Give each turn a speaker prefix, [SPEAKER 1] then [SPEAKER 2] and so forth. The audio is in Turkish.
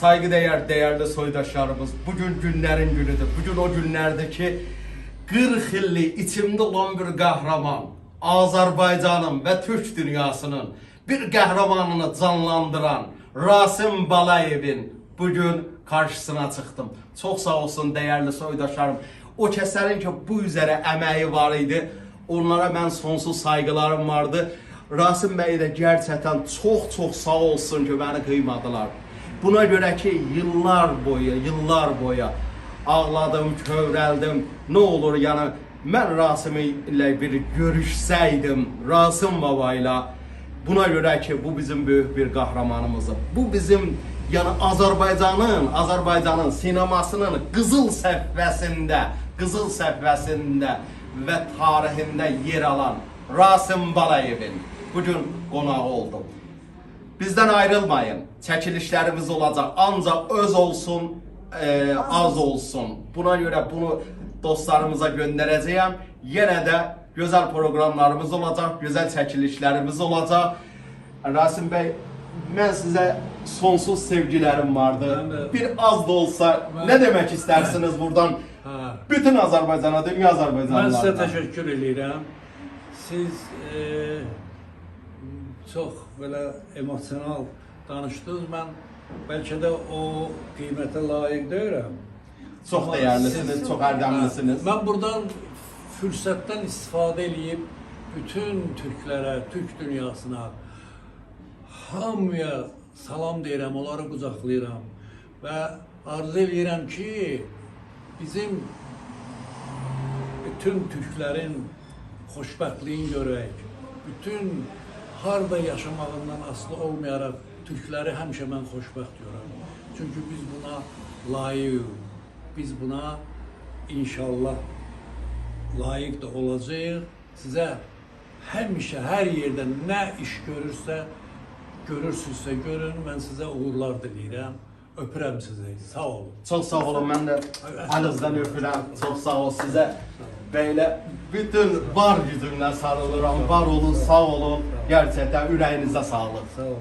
[SPEAKER 1] Saygıdeğer değerli soydaşlarımız bugün günlerin günüdür. Bugün o günlerdeki 40 illik içimde olan bir kahraman, Azerbaycan'ın ve Türk dünyasının bir kahramanını canlandıran Rasim Balayev'in bugün karşısına çıktım. Çok sağ olsun değerli soydaşlarım. O kəslərin ki bu üzere emeği var idi. Onlara ben sonsuz saygılarım vardı. Rasim Bey de gerçekten çok çok sağ olsun ki beni kıymadılar. Buna göre ki yıllar boyu, yıllar boyu ağladım, kövrəldim. Ne olur yani ben Rasim ile bir görüşseydim, Rasim Baba ile buna göre ki bu bizim büyük bir kahramanımızdır. Bu bizim yani Azerbaycan'ın, Azerbaycan'ın sinemasının kızıl səhvəsində, qızıl səhvəsində ve tarihinde yer alan Rasim Balayev'in bugün qonağı oldum. Bizden ayrılmayın. Çəkilişlərimiz olacaq. Ancaq öz olsun, e, az olsun. Buna göre bunu dostlarımıza göndereceğim. Yine de güzel programlarımız olacak, güzel çəkilişlərimiz olacak. Rasim Bey, ben size sonsuz sevgilerim vardı. Bir az da olsa ne demek istersiniz buradan?
[SPEAKER 2] Ha.
[SPEAKER 1] Bütün Azerbaycan'a, dünya
[SPEAKER 2] Mən sizə təşəkkür edirəm. Siz e, çox belə emosional danışdınız. Mən bəlkə də o qiymətə layiq Ama
[SPEAKER 1] değerlisiniz,
[SPEAKER 2] siz-
[SPEAKER 1] çok erdemlisiniz.
[SPEAKER 2] Mən buradan fürsətdən istifadə eləyib bütün türklərə, türk dünyasına hamıya salam deyirəm, onları qucaqlayıram və arzu eləyirəm ki, bizim bütün türklərin xoşbəxtliyini görək. Bütün harda yaşamağından asılı olmayaraq türkləri həmişə mən xoşbəxt görürəm. Çünki biz buna layiq, biz buna inşallah layiq da olacağıq. Sizə həmişə hər yerdə nə iş görürsə, görürsünüzsə görün. Mən sizə uğurlar diləyirəm. Öpürəm sizi. Sağ olun.
[SPEAKER 1] Çok sağ olun ben de elinizden öpürəm. Çok sağ ol size. Böyle bütün var gücümle sarılırım. Var olun, sağ olun. Gerçekten yüreğinize sağlık.
[SPEAKER 2] Sağ olun.